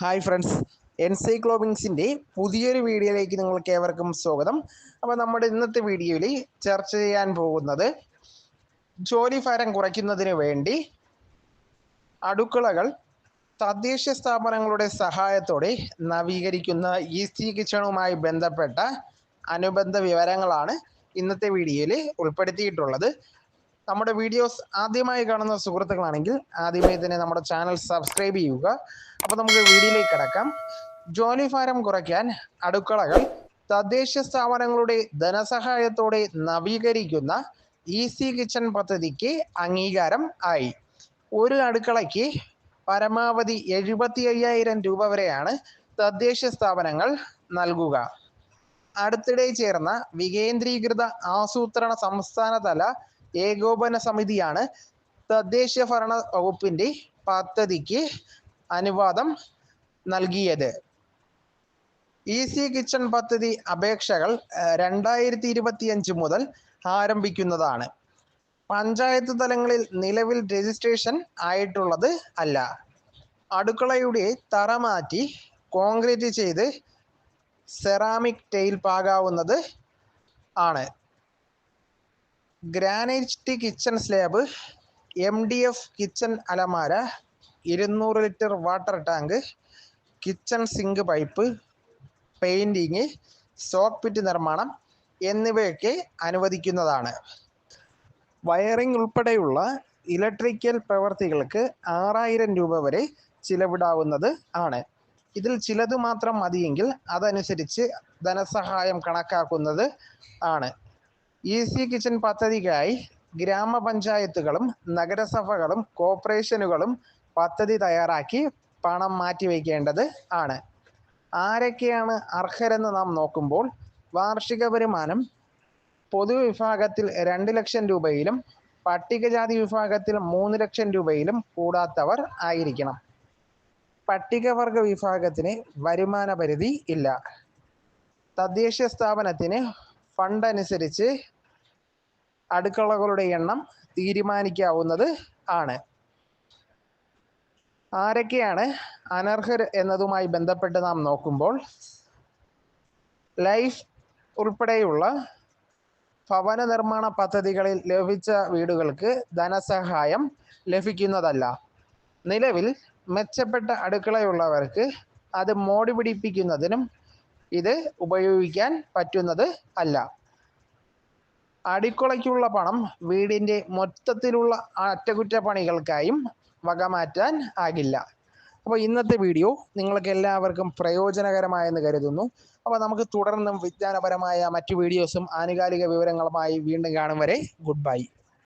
Hi friends എൻസൈക്ലോബിങ്സിന്റെ പുതിയൊരു വീഡിയോയിലേക്ക് നിങ്ങൾക്ക് ഏവർക്കും സ്വാഗതം. അപ്പോൾ നമ്മുടെ ഇന്നത്തെ വീഡിയോയിൽ ചർച്ച ചെയ്യാൻ പോകുന്നത് ജോലി ഭാരം കുറയ്ക്കുന്നതിന് വേണ്ടി അടുക്കളകൾ തദ്ദേശ സ്ഥാപനങ്ങളുടെ സഹായത്തോടെ നവീകരിക്കുന്ന ഈസി കിച്ചണുമായി ബന്ധപ്പെട്ട അനുബന്ധ വിവരങ്ങളാണ് ഇന്നത്തെ വീഡിയോയിൽ ഉൾപ്പെടുത്തിയിട്ടുള്ളത്. നമ്മുടെ വീഡിയോസ് ആദ്യമായി കാണുന്ന സുഹൃത്തുക്കളാണെങ്കിൽ ആദ്യമായി തന്നെ നമ്മുടെ ചാനൽ സബ്സ്ക്രൈബ് ചെയ്യുക. അപ്പോൾ നമുക്ക് വീഡിയോയിലേക്ക് കിടക്കാം. ജോലി ഭാരം കുറയ്ക്കാൻ അടുക്കളകൾ തദ്ദേശ സ്ഥാപനങ്ങളുടെ ധനസഹായത്തോടെ നവീകരിക്കുന്ന ഈസി കിച്ചൺ പദ്ധതിക്ക് അംഗീകാരം ആയി. ഒരു അടുക്കളയ്ക്ക് പരമാവധി എഴുപത്തി അയ്യായിരം രൂപ വരെയാണ് തദ്ദേശ സ്ഥാപനങ്ങൾ നൽകുക. അടുത്തിടെ ചേർന്ന വികേന്ദ്രീകൃത ആസൂത്രണ സംസ്ഥാനതല ഏകോപന സമിതിയാണ്. തദ്ദേശ ഭരണ വകുപ്പിന്റെ പദ്ധതിക്ക് അനുവാദം നൽകിയത്. ഈസി കിച്ചൺ പദ്ധതി അപേക്ഷകൾ രണ്ടായിരത്തി ഇരുപത്തിയഞ്ച് മുതൽ ആരംഭിക്കുന്നതാണ്. പഞ്ചായത്ത് തലങ്ങളിൽ നിലവിൽ രജിസ്ട്രേഷൻ ആയിട്ടുള്ളത് അല്ല. അടുക്കളയുടെ തറ മാറ്റി കോൺക്രീറ്റ് ചെയ്ത് സെറാമിക് ടൈൽ പാകാവുന്നത് ആണ്. Granite kitchen slab M D F kitchen അലമാര ഇരുന്നൂറ് litre water tank kitchen sink pipe painting soak നിർമ്മാണം എന്നിവയൊക്കെ അനുവദിക്കുന്നതാണ്. വയറിംഗ് ഉൾപ്പെടെയുള്ള ഇലക്ട്രിക്കൽ പ്രവർത്തികൾക്ക് ആറായിരം രൂപ വരെ ചിലവിടാവുന്നത് ആണ്. ഇതിൽ ചിലത് മാത്രം മതിയെങ്കിൽ അതനുസരിച്ച് ധനസഹായം കണക്കാക്കുന്നത് ആണ്. ഈസി കിച്ചൺ പദ്ധതിക്കായി ഗ്രാമപഞ്ചായത്തുകളും നഗരസഭകളും കോർപ്പറേഷനുകളും പദ്ധതി തയ്യാറാക്കി പണം മാറ്റിവെക്കേണ്ടത് ആണ്. ആരൊക്കെയാണ് അർഹരെന്ന് നാം നോക്കുമ്പോൾ വാർഷിക വരുമാനം പൊതുവിഭാഗത്തിൽ രണ്ട് ലക്ഷം രൂപയിലും പട്ടികജാതി വിഭാഗത്തിൽ മൂന്ന് ലക്ഷം രൂപയിലും കൂടാത്തവർ ആയിരിക്കണം. പട്ടികവർഗ വിഭാഗത്തിന് വരുമാന പരിധി ഇല്ല. തദ്ദേശ സ്ഥാപനത്തിന് ഫണ്ട് അനുസരിച്ച് അടുക്കളകളുടെ എണ്ണം തീരുമാനിക്കാവുന്നത് ആണ്. ആരൊക്കെയാണ് അനർഹർ എന്നതുമായി ബന്ധപ്പെട്ട് നാം നോക്കുമ്പോൾ ലൈഫ് ഉൾപ്പെടെയുള്ള ഭവന നിർമ്മാണ പദ്ധതികളിൽ ലഭിച്ച വീടുകൾക്ക് ധനസഹായം ലഭിക്കുന്നതല്ല. നിലവിൽ മെച്ചപ്പെട്ട അടുക്കളയുള്ളവർക്ക് അത് മോടി പിടിപ്പിക്കുന്നതിനും ഇത് ഉപയോഗിക്കാൻ പറ്റുന്നത് അല്ല. അടുക്കളയ്ക്കുള്ള പണം വീടിന്റെ മൊത്തത്തിലുള്ള അറ്റകുറ്റപ്പണികൾക്കായും വകമാറ്റാൻ ആകില്ല. അപ്പോൾ ഇന്നത്തെ വീഡിയോ നിങ്ങൾക്ക് എല്ലാവർക്കും പ്രയോജനകരമായെന്ന് കരുതുന്നു. അപ്പോൾ നമുക്ക് തുടർന്നും വിജ്ഞാനപരമായ മറ്റു വീഡിയോസും ആനുകാലിക വിവരങ്ങളുമായി വീണ്ടും കാണും വരെ. Good bye